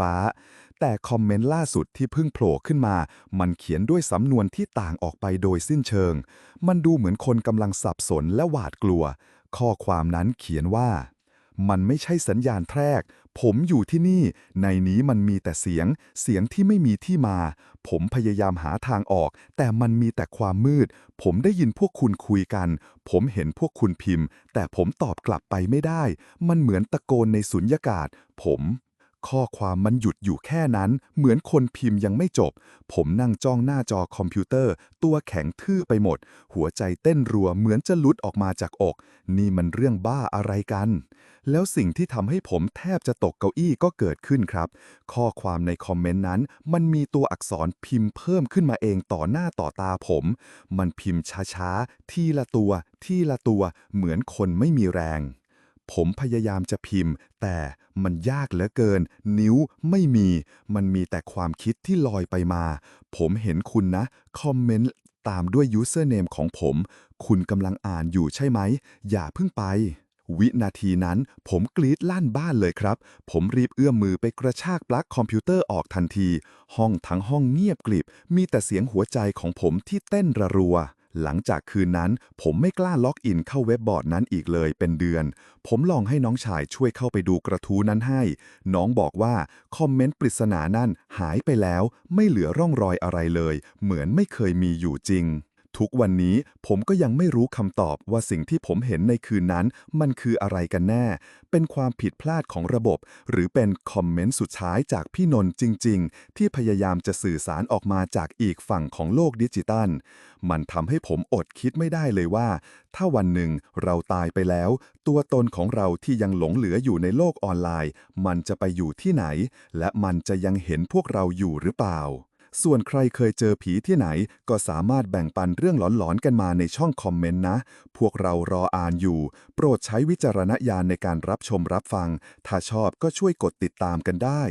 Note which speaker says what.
Speaker 1: ฟ้า แต่คอมเมนต์ล่าสุดที่เพิ่งโผล่ขึ้นมา มันเขียนด้วยสำนวนที่ต่างออกไปโดยสิ้นเชิง มันดูเหมือนคนกำลังสับสนและหวาดกลัว ข้อความนั้นเขียนว่า มันไม่ใช่สัญญาณแทรก ผมอยู่ที่นี่ ในนี้มันมีแต่เสียง เสียงที่ไม่มีที่มา ผมพยายามหาทางออก แต่มันมีแต่ความมืด ผมได้ยินพวกคุณคุยกัน ผมเห็นพวกคุณพิมพ์ แต่ผมตอบกลับไปไม่ได้ มันเหมือนตะโกนในสุญญากาศ ผม ข้อความมันหยุดอยู่แค่นั้น เหมือนคนพิมพ์ยังไม่จบ ผมนั่งจ้องหน้าจอคอมพิวเตอร์ ตัวแข็งทื่อไปหมด หัวใจเต้นรัวเหมือนจะหลุดออกมาจากอก นี่มันเรื่องบ้าอะไรกัน แล้วสิ่งที่ทำให้ผมแทบจะตกเก้าอี้ก็เกิดขึ้นครับ ข้อความในคอมเมนต์นั้น มันมีตัวอักษรพิมพ์เพิ่มขึ้นมาเองต่อหน้าต่อตาผม มันพิมพ์ช้าๆ ทีละตัว ทีละตัว เหมือนคนไม่มีแรง ผมพยายามจะพิมพ์ แต่มันยากเหลือเกิน นิ้วไม่มี มันมีแต่ความคิดที่ลอยไปมา ผมเห็นคุณนะ คอมเมนต์ตามด้วย username ของผม คุณกำลังอ่านอยู่ใช่ไหม อย่าเพิ่งไป วินาทีนั้น ผมกรีดลั่นบ้านเลยครับ ผมรีบเอื้อมมือไปกระชากปลั๊กคอมพิวเตอร์ออกทันที ห้องทั้งห้องเงียบกริบ มีแต่เสียงหัวใจของผมที่เต้นระรัว หลังจากคืนนั้นผมไม่กล้าล็อกอินเข้าเว็บบอร์ดนั้นอีกเลยเป็นเดือน ผมลองให้น้องชายช่วยเข้าไปดูกระทู้นั้นให้ น้องบอกว่าคอมเมนต์ปริศนานั่นหายไปแล้ว ไม่เหลือร่องรอยอะไรเลย เหมือนไม่เคยมีอยู่จริง ทุกวันนี้ผมก็ยังไม่รู้คำตอบว่าสิ่งที่ผมเห็นในคืนนั้น มันคืออะไรกันแน่ เป็นความผิดพลาดของระบบ หรือเป็นคอมเมนต์สุดท้ายจากพี่นนท์จริง ๆ ที่พยายามจะสื่อสารออกมาจากอีกฝั่งของโลกดิจิตัล มันทำให้ผมอดคิดไม่ได้เลยว่า ถ้าวันหนึ่งเราตายไปแล้ว ตัวตนของเราที่ยังหลงเหลืออยู่ในโลกออนไลน์ มันจะไปอยู่ที่ไหน และมันจะยังเห็นพวกเราอยู่หรือเปล่า ส่วนใครเคยเจอผีที่ไหน ก็สามารถแบ่งปันเรื่องหลอนๆกันมาในช่องคอมเมนต์นะ พวกเรารออ่านอยู่ โปรดใช้วิจารณญาณในการรับชมรับฟัง ถ้าชอบก็ช่วยกดติดตามกันได้